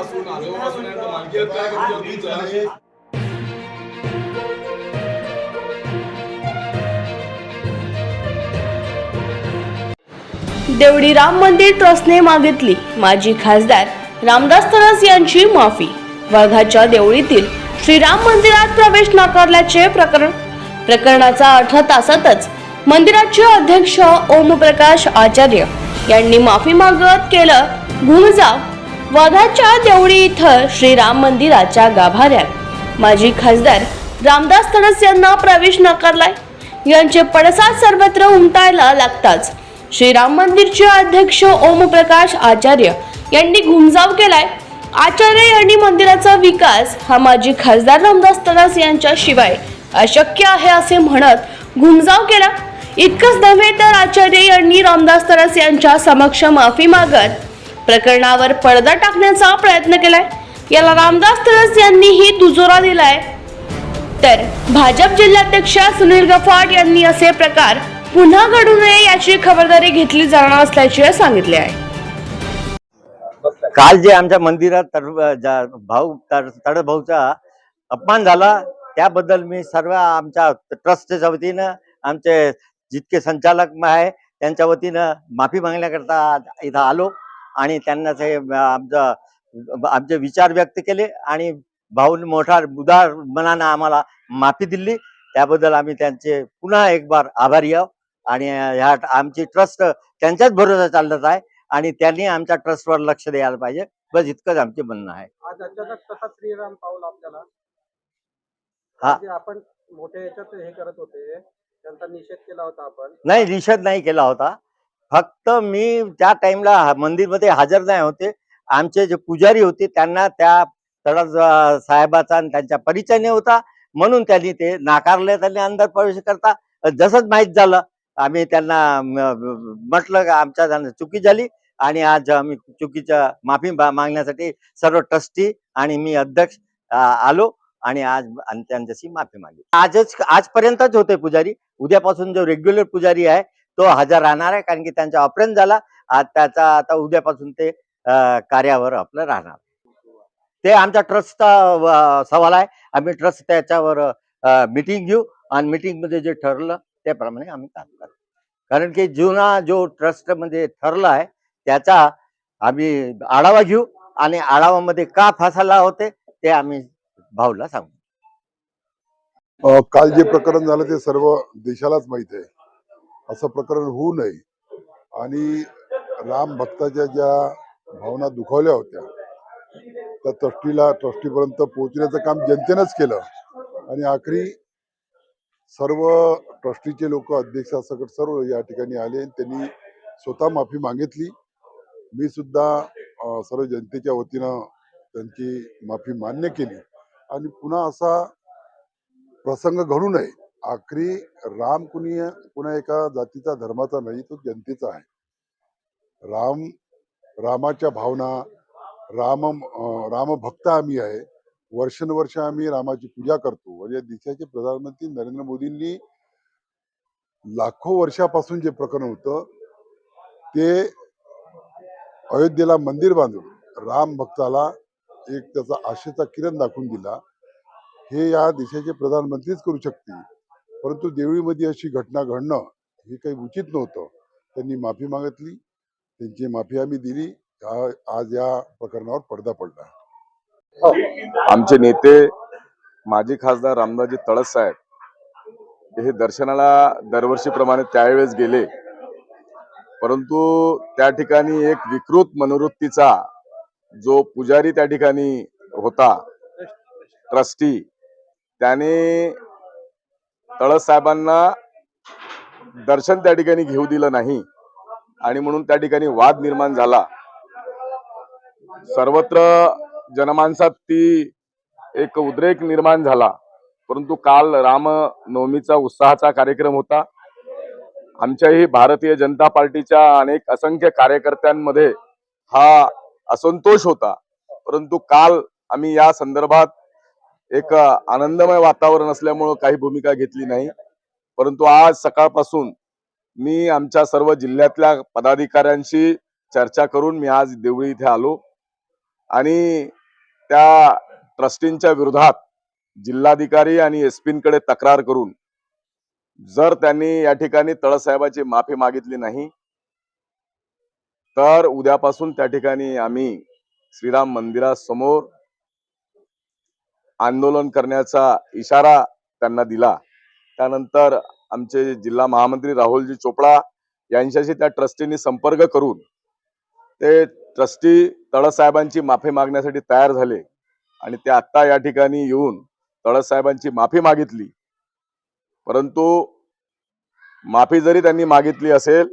आजोबापासून आजोबापासून आहे? देवडी राम मंदिर ट्रस्टने मागितली. माजी खासदार रामदास तरस यांची माफी. वर्धाच्या देवळीतील श्रीराम मंदिरात प्रवेश नाकारल्याचे प्रकरण. प्रकरणाचा अर्धा तासातच मंदिराचे अध्यक्ष ओमप्रकाश आचार्य यांनी माफी मागत केलं घुमजाव वाघाच्या देवळी इथं श्रीराम मंदिराच्या गाभाऱ्यात माजी खासदार रामदास तडस यांना प्रवेश नाकारलाय. यांचे पडसाद सर्वत्र उमटायला लागताच श्रीराम मंदिरचे अध्यक्ष ओमप्रकाश आचार्य यांनी घुमजाव केलाय. आचार्य यांनी मंदिराचा विकास हा माजी खासदार रामदास तडास यांच्याशिवाय अशक्य आहे असे म्हणत घुमजाव केला. इतकंच नव्हे तर आचार्य यांनी रामदास तरस यांच्या समक्ष माफी मागत प्रकरणावर पडदा टाकण्याचा प्रयत्न केलाय. याला रामदास तळस यांनीही दुजोरा दिलाय. तर भाजप जिल्हाध्यक्ष सुनील गफाट यांनी असे प्रकार पुन्हा घडू नये याची खबरदारी घेतली जाणार असल्याचे सांगितले आहे. काल जे आमच्या मंदिरात तड- भाऊ तडभाऊचा अपमान झाला त्याबद्दल मी सर्व आमच्या ट्रस्टच्या वतीनं आमचे जितके संचालक आहे त्यांच्या वतीनं माफी मागण्याकरता इथं आलो. आणि त्यांना ते आमचं आमचे विचार व्यक्त केले आणि भाऊन मोठा उदार मनानं आम्हाला माफी दिली. त्याबद्दल आम्ही त्यांचे पुन्हा एक बार आभारी आहोत. आणि ह्या आमची ट्रस्ट त्यांच्याच भरोसा चालत आहे आणि त्यांनी आमच्या ट्रस्टवर लक्ष द्यायला पाहिजे. बस इतकंच आमचे म्हणणं आहे. श्रीराम पाऊल आपल्याला. हा. म्हणजे आपण मोठ्या याच्यात हे करत होते. त्यांचा निषेध केला होता आपण. नाही निषेध नाही केला होता. फक्त मी त्या टाइमला मंदिरमध्ये हजर नाही होते. आमचे जे पुजारी होते त्यांना त्या तडस साहेबाचा आणि त्यांच्या परिचय नाही होता. म्हणून त्यांनी ते नाकारले त्यांनी अंदर प्रवेश करता. जसंच माहीत झालं आम्ही त्यांना म्हटलं का आमच्या चुकी झाली आणि आज आम्ही चुकीच्या माफी मा- मागण्यासाठी सर्व ट्रस्टी आणि मी अध्यक्ष आलो आणि आज आणि त्यांच्याशी माफी मागली आजच आजपर्यंतच होते पुजारी. उद्यापासून जो रेग्युलर पुजारी आहे तो हजर राहणार आहे कारण की त्यांचा ऑपरेशन झाला. आज त्याचा आता उद्यापासून ते कार्यावर आपलं राहणार. ते आमच्या ट्रस्टचा सवाल आहे. आम्ही ट्रस्ट त्याच्यावर मिटिंग घेऊ. आणि meeting मध्ये जे ठरलं त्याप्रमाणे आम्ही काम करू. कारण की जुना जो ट्रस्टमध्ये ठरला आहे त्याचा आम्ही आढावा घेऊ. आणि आढावामध्ये का फासाला होते ते आम्ही भाऊला सांगू. काल जे प्रकरण झालं ते सर्व देशालाच माहीत आहे. असं प्रकरण होऊ नये. आणि राम भक्ताच्या ज्या भावना दुखावल्या होत्या त्या ट्रस्टीला ट्रस्टीपर्यंत पोहोचण्याचं काम जनतेनंच केलं. आणि आखरी सर्व ट्रस्टीचे लोक अध्यक्षासकट सर्व या ठिकाणी आले आणि त्यांनी स्वतः माफी मागितली. मी सुद्धा सर्व जनतेच्या वतीनं त्यांची माफी मान्य केली. आणि पुन्हा असा प्रसंग घडू नये. आखरी राम कुणी कुणा एका जातीचा धर्माचा नाही तो जनतेचा आहे. राम रामाच्या भावना राम रामभक्त आम्ही आहे. वर्षानुवर्ष आम्ही रामाची पूजा करतो. म्हणजे देशाचे प्रधानमंत्री नरेंद्र मोदींनी लाखो वर्षापासून जे प्रकरण होतं ते अयोध्येला मंदिर बांधून राम भक्ताला एक त्याचा आशेचा किरण दाखवून दिला. हे या देशाचे प्रधानमंत्रीच करू शकतील. परंतु देवळीमध्ये अशी घटना घडणं हे काही उचित नव्हतं. त्यांनी माफी मागितली. त्यांची माफी आम्ही दिली. आज या प्रकरणावर पडदा पडला. आमचे नेते माजी खासदार रामदासजी तळस साहेब हे दर्शनाला दरवर्षीप्रमाणे त्यावेळेस गेले. परंतु त्या ठिकाणी एक विकृत मनोवृत्तीचा जो पुजारी त्या ठिकाणी होता ट्रस्टी त्याने तळसाहेबांना दर्शन त्या ठिकाणी घेऊ दिलं नाही आणि म्हणून त्या ठिकाणी वाद निर्माण झाला. सर्वत्र जनमानसात ती एक उद्रेक निर्माण झाला. परंतु काल रामनवमीचा उत्साहाचा कार्यक्रम होता. आमच्याही भारतीय जनता पार्टीच्या अनेक असंख्य कार्यकर्त्यांमध्ये हा असंतोष होता. परंतु काल आम्ही या संदर्भात एक आनंदमय वातावरण असल्यामुळं काही भूमिका घेतली नाही. परंतु आज सकाळपासून मी आमच्या सर्व जिल्ह्यातल्या पदाधिकाऱ्यांशी चर्चा करून मी आज देवळी इथे आलो. आणि त्या ट्रस्टींच्या विरोधात जिल्हाधिकारी आणि एसपींकडे तक्रार करून जर त्यांनी या ठिकाणी तळसाहेबाची माफी मागितली नाही तर उद्यापासून त्या ठिकाणी आम्ही श्रीराम मंदिरासमोर आंदोलन करण्याचा इशारा त्यांना दिला. त्यानंतर आमचे जिल्हा महामंत्री राहुलजी चोपडा यांच्याशी त्या ट्रस्टींनी संपर्क करून ते ट्रस्टी तळसाहेबांची माफी मागण्यासाठी तयार झाले आणि ते आत्ता या ठिकाणी येऊन तळसाहेबांची माफी मागितली. परंतु माफी जरी त्यांनी मागितली असेल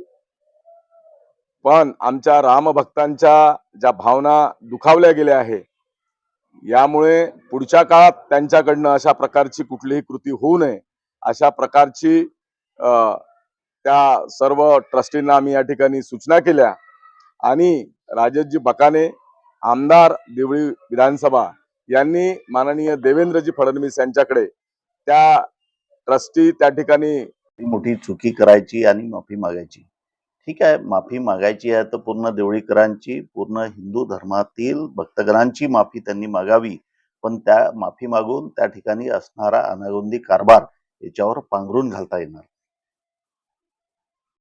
पण आमच्या रामभक्तांच्या ज्या भावना दुखावल्या गेल्या आहे यामुळे पुढच्या काळात त्यांच्याकडनं अशा प्रकारची कुठलीही कृती होऊ नये. अशा प्रकारची त्या सर्व ट्रस्टींना आम्ही या ठिकाणी सूचना केल्या. आणि राजेशजी बकाने आमदार देवळी विधानसभा यांनी माननीय देवेंद्रजी फडणवीस यांच्याकडे त्या ट्रस्टी त्या ठिकाणी मोठी चुकी करायची आणि माफी मागायची. ठीक आहे माफी मागायची आहे तर पूर्ण देवळीकरांची पूर्ण हिंदू धर्मातील भक्तगणांची माफी त्यांनी मागावी. पण त्या माफी मागून त्या ठिकाणी असणारा अनागोंदी कारभार याच्यावर पांघरून घालता येणार.